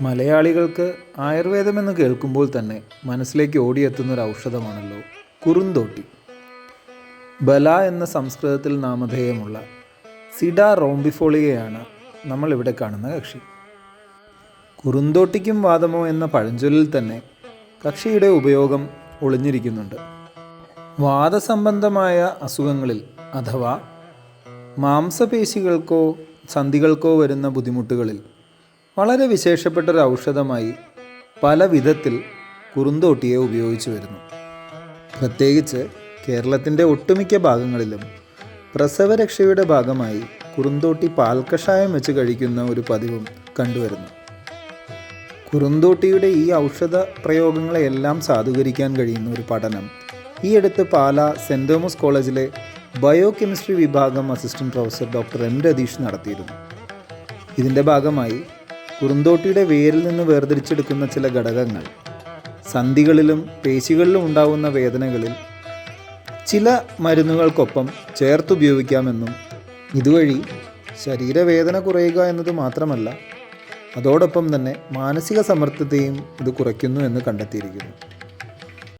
മലയാളികൾക്ക് ആയുർവേദം എന്ന് കേൾക്കുമ്പോൾ തന്നെ മനസ്സിലേക്ക് ഓടിയെത്തുന്ന ഒരു ഔഷധമാണല്ലോ കുറുന്തോട്ടി. ബല എന്ന സംസ്കൃതത്തിൽ നാമധേയമുള്ള സിഡ റോംബിഫോളിയയാണ് നമ്മളിവിടെ കാണുന്ന കക്ഷി. കുറുന്തോട്ടിക്കും വാദമോ എന്ന പഴഞ്ചൊല്ലിൽ തന്നെ കക്ഷിയുടെ ഉപയോഗം ഒളിഞ്ഞിരിക്കുന്നുണ്ട്. വാദസംബന്ധമായ അസുഖങ്ങളിൽ അഥവാ മാംസപേശികൾക്കോ സന്ധികൾക്കോ വരുന്ന ബുദ്ധിമുട്ടുകളിൽ വളരെ വിശേഷപ്പെട്ട ഒരു ഔഷധമായി പല വിധത്തിൽ കുറുന്തോട്ടിയെ ഉപയോഗിച്ചു വരുന്നു. പ്രത്യേകിച്ച് കേരളത്തിന്റെ ഒട്ടുമിക്ക ഭാഗങ്ങളിലും പ്രസവരക്ഷയുടെ ഭാഗമായി കുറുന്തോട്ടി പാൽക്കഷായം വെച്ച് കഴിക്കുന്ന ഒരു പതിവും കണ്ടുവരുന്നു. കുറുന്തോട്ടിയുടെ ഈ ഔഷധ പ്രയോഗങ്ങളെയെല്ലാം സാധൂകരിക്കാൻ കഴിയുന്ന ഒരു പഠനം ഈ അടുത്ത് പാല സെന്റ് തോമസ് കോളേജിലെ ബയോ കെമിസ്ട്രി വിഭാഗം assistant professor doctor M Ratheesh നടത്തിയിരുന്നു. ഇതിന്റെ ഭാഗമായി കുറുന്തോട്ടിയുടെ വേരിൽ നിന്ന് വേർതിരിച്ചെടുക്കുന്ന ചില ഘടകങ്ങൾ സന്ധികളിലും പേശികളിലും ഉണ്ടാകുന്ന വേദനകളിൽ ചില മരുന്നുകൾക്കൊപ്പം ചേർത്തുപയോഗിക്കാമെന്നും ഇതുവഴി ശരീരവേദന കുറയുക എന്നത് മാത്രമല്ല അതോടൊപ്പം തന്നെ മാനസിക സമ്മർദ്ദത്തെയും ഇത് കുറയ്ക്കുന്നു എന്ന് കണ്ടെത്തിയിരിക്കുന്നു.